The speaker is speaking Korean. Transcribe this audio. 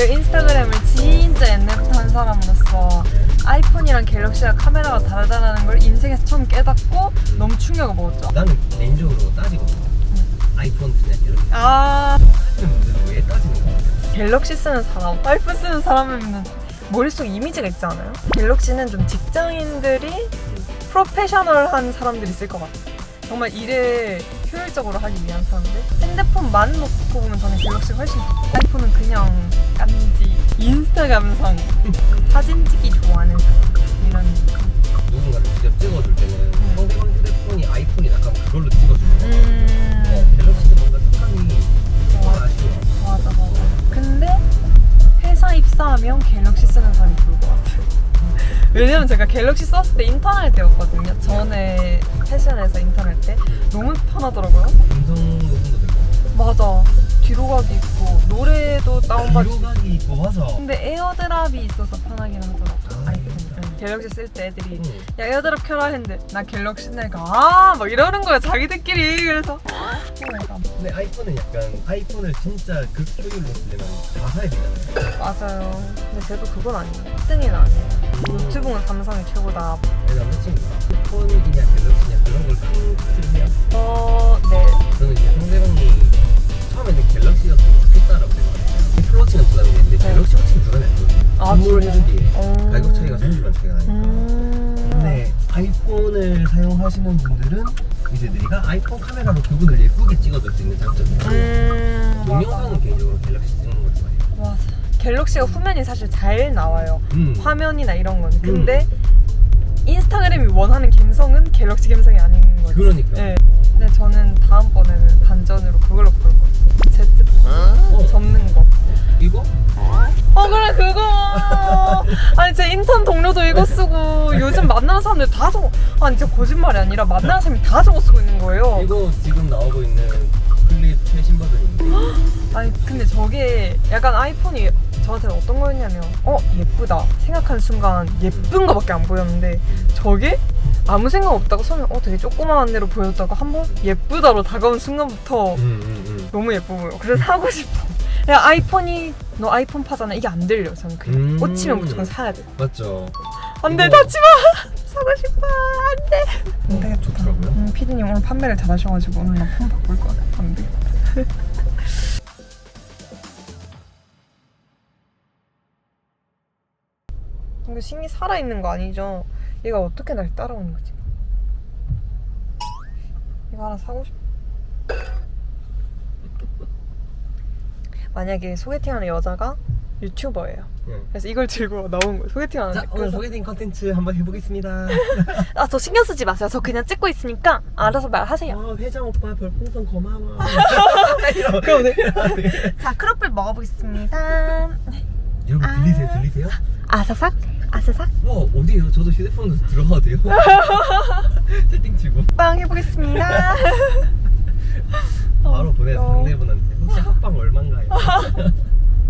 내 인스타그램을 진짜 옛날부터 한 사람으로서 아이폰이랑 갤럭시랑 카메라가 다르다는 걸 인생에서 처음 깨닫고 너무 충격을 먹었죠. 나는 개인적으로 따지거든. 음. 아이폰 그냥 갤럭시. 아왜 따지는 거야? 갤럭시 쓰는 사람, 아이폰 쓰는 사람은 머릿속 이미지가 있지 않아요? 갤럭시는 좀 직장인들이 음. 프로페셔널한 사람들이 있을 것 같아요. 정말 일에 효율적으로 하기 위한 사람들. 핸드폰만 놓고 보면 저는 갤럭시가 훨씬 좋고 아이폰은 그냥 깐지 인스타 감성 사진 찍기 좋아하는 사람 이런 누군가를 직접 찍어줄 때는 상대방 휴대폰이 아이폰이 약간 그걸로 찍어주는 거. 어, 음 갤럭시도 뭔가 색감이 좀 아쉬워. 맞아 맞아 근데 회사 입사하면 갤럭시 쓰는 사람이 좋을 같아요 왜냐면 제가 갤럭시 썼을 때 인턴 할 때였거든요 전에 패션에서 인턴 할 때 너무 편하더라고요 음성 녹음도 되고. 맞아 뒤로 가기 있고 노래도 다운받을 수 뒤로 있고 가기 있고 맞아. 근데 에어드랍이 있어서 편하긴 하더라고 아? 응. 갤럭시 쓸 때 애들이 응. 야 에어드랍 켜라 했는데 나 갤럭시 내가 아막 이러는 거야 자기들끼리 그래서 갓. 근데 아이폰은 약간 아이폰을 진짜 극효율로 쓰려면 다 사야 되잖아요. 맞아요. 근데 쟤도 그건 아니에요. 1등은 아니에요. 노트북은 삼성이 최고다. 내가 남자친구가 아이폰이냐 갤럭시냐 그런 걸큰 해요. 어, 네. 저는 이제 상대방이 처음에는 갤럭시였으면 좋겠다라고 생각했어요. 애플워치는 부담이 되는데 네. 갤럭시 워치는 부담이 안 되거든요. 아, 선물 진짜요? 해주기에 어. 가격 차이가 30만 차이가 나니까. 음. 근데 아이폰을 사용하시는 분들은 이제 내가 아이폰 카메라로 그분을 예쁘게 찍어줄 수 있는 장점이 있어요. 음. 동영상은 개인적으로 갤럭시 찍는 걸 좋아해요. 맞아. 갤럭시가 후면이 사실 잘 나와요. 음. 화면이나 이런 건. 근데 인스타그램이 원하는 감성은 갤럭시 감성이 아닌 거죠. 그러니까. 네. 근데 저는 다음번에는 단전으로 그걸로 볼 거예요. Z 어, 접는 거. 이거? 어 그래 그거 아니 제 인턴 동료도 이거 쓰고 요즘 만나는 사람들 다 저거 아니 진짜 거짓말이 아니라 만나는 사람이 다 저거 쓰고 있는 거예요 이거 지금 나오고 있는 클립 최신 버전인데 아니 근데 저게 약간 아이폰이 저한테는 어떤 거였냐면 어 예쁘다. 생각하는 순간 예쁜 거밖에 안 보였는데 저게 아무 생각 없다고 손을 어 되게 조그마한 데로 보였다가 한번 예쁘다로 다가온 순간부터 음, 음, 음. 너무 예뻐 보여 그래서 사고 싶어. 야 아이폰이 너 아이폰 파잖아. 이게 안 들려 저는 그냥. 음. 꽂히면 무조건 사야 돼. 맞죠? 안돼 이거- 닫지 마! 사고 싶어. 안돼! 안 되겠다 좋더라고요. 음, 피디님 오늘 판매를 잘하셔가지고 오늘 나폰 바꿀 거야 이거 신이 살아있는 거 아니죠? 얘가 어떻게 날 따라오는 거지? 이거 하나 사고 싶 만약에 소개팅하는 여자가 유튜버예요 네. 그래서 이걸 들고 나온 거예요 소개팅 하는데 자 오늘 그래서 소개팅 컨텐츠 한번 해보겠습니다 아저 신경 쓰지 마세요. 저 그냥 찍고 있으니까 알아서 말하세요. 어, 회장 오빠 별풍선 고마워 그럼 네. 이러면 자 크로플 먹어보겠습니다. 여러분 아. 들리세요 들리세요? 아사삭 아사삭 와 어디에요? 저도 휴대폰으로 들어가도 돼요? 세팅 치고 빵 해보겠습니다. 바로 보내 어. 상대분한테 혹시 합방 얼마인가요?